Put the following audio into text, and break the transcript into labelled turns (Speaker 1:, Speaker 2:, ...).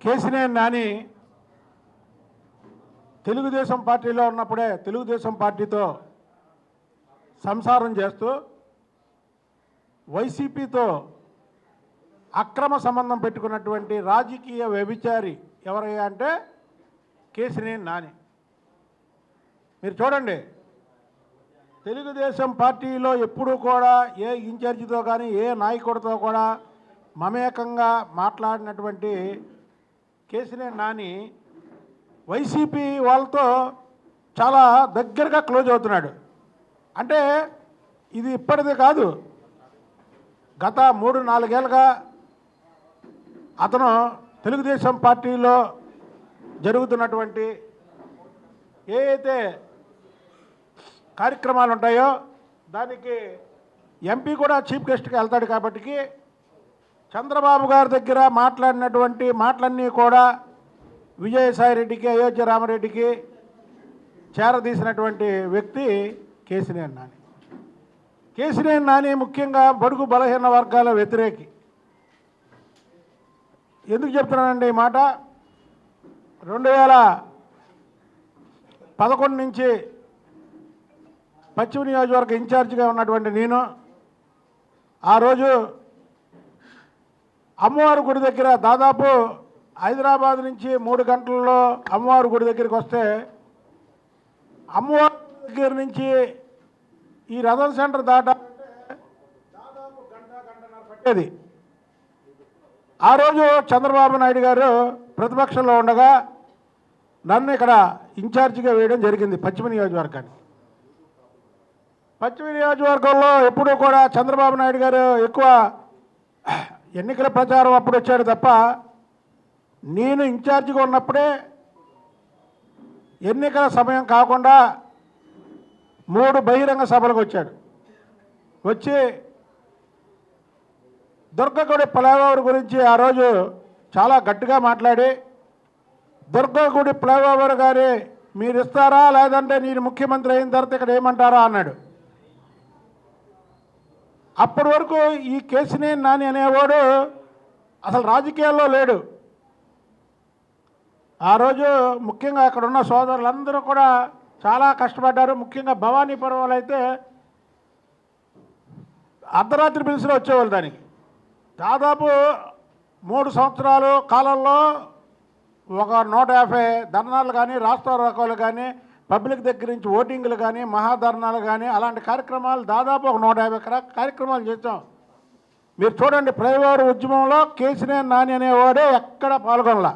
Speaker 1: కేసినేని నాని తెలుగుదేశం పార్టీలో ఉన్నప్పుడే తెలుగుదేశం పార్టీతో సంసారం చేస్తూ వైసీపీతో అక్రమ సంబంధం పెట్టుకున్నటువంటి రాజకీయ వ్యభిచారి ఎవరయ్యా అంటే కేసినేని నాని. మీరు చూడండి తెలుగుదేశం పార్టీలో ఎప్పుడూ కూడా ఏ ఇన్ఛార్జితో కానీ ఏ నాయకుడితో కూడా మమేకంగా మాట్లాడినటువంటి కేసీనే నాని వైసీపీ వాళ్ళతో చాలా దగ్గరగా క్లోజ్ అవుతున్నాడు. అంటే ఇది ఇప్పటిది కాదు. గత మూడు నాలుగేళ్ళుగా అతను తెలుగుదేశం పార్టీలో జరుగుతున్నటువంటి ఏ అయితే కార్యక్రమాలు ఉంటాయో దానికి ఎంపీ కూడా చీఫ్ గెస్ట్కి వెళ్తాడు కాబట్టి చంద్రబాబు గారి దగ్గర మాట్లాడినటువంటి మాటలన్నీ కూడా విజయసాయి రెడ్డికి అయోధ్య రామరెడ్డికి చేరదీసినటువంటి వ్యక్తి కేసినేని నాని. కేసినేని నాని ముఖ్యంగా బడుగు బలహీన వర్గాల వ్యతిరేకి. ఎందుకు చెప్తున్నానండి ఈ మాట? రెండు వేల పదకొండు నుంచి పశ్చిమ నియోజకవర్గ ఇన్ఛార్జిగా ఉన్నటువంటి నేను ఆ రోజు అమ్మవారి గుడి దగ్గర దాదాపు హైదరాబాద్ నుంచి మూడు గంటల్లో అమ్మవారి గుడి దగ్గరికి వస్తే అమ్మవారి దగ్గర నుంచి ఈ రథం సెంటర్ దాటాలంటే దాదాపు గంట గంటన్నర పట్టేది. ఆ రోజు చంద్రబాబు నాయుడు గారు ప్రతిపక్షంలో ఉండగా నన్ను ఇక్కడ ఇన్ఛార్జిగా వేయడం జరిగింది పశ్చిమ నియోజకవర్గానికి పశ్చిమ నియోజకవర్గంలో ఎప్పుడూ కూడా చంద్రబాబు నాయుడు గారు ఎక్కువ ఎన్నికల ప్రచారం అప్పుడు వచ్చాడు తప్ప నేను ఇన్ఛార్జిగా ఉన్నప్పుడే ఎన్నికల సమయం కాకుండా మూడు బహిరంగ సభలకు వచ్చాడు. వచ్చి దుర్గగుడి ఫ్లైఓవర్ గురించి ఆ రోజు చాలా గట్టిగా మాట్లాడి దుర్గగుడి ఫ్లైఓవర్ గారి మీరు ఇస్తారా లేదంటే నేను ముఖ్యమంత్రి అయిన తర్వాత ఇక్కడ ఏమంటారా అన్నాడు. అప్పటి వరకు ఈ కేసినేని నాని అనేవాడు అసలు రాజకీయాల్లో లేడు. ఆ రోజు ముఖ్యంగా అక్కడ ఉన్న సోదరులందరూ కూడా చాలా కష్టపడ్డారు. ముఖ్యంగా భవానీపురం వాళ్ళు అయితే అర్ధరాత్రి పిలిచిలో వచ్చేవాళ్ళు దానికి. దాదాపు మూడు సంవత్సరాలు కాలంలో ఒక నూట యాభై ధర్నాలు కానీ రాష్ట్ర రకాలు కానీ పబ్లిక్ దగ్గర నుంచి ఓటింగ్లు కానీ మహాధర్నాలు కానీ అలాంటి కార్యక్రమాలు దాదాపు ఒక నూట యాభై కార్యక్రమాలు చేసాం మీరు చూడండి ప్రైవేట్ ఉద్యమంలో కేసీఆర్ నాని అనేవాడే ఎక్కడ పాల్గొనలా.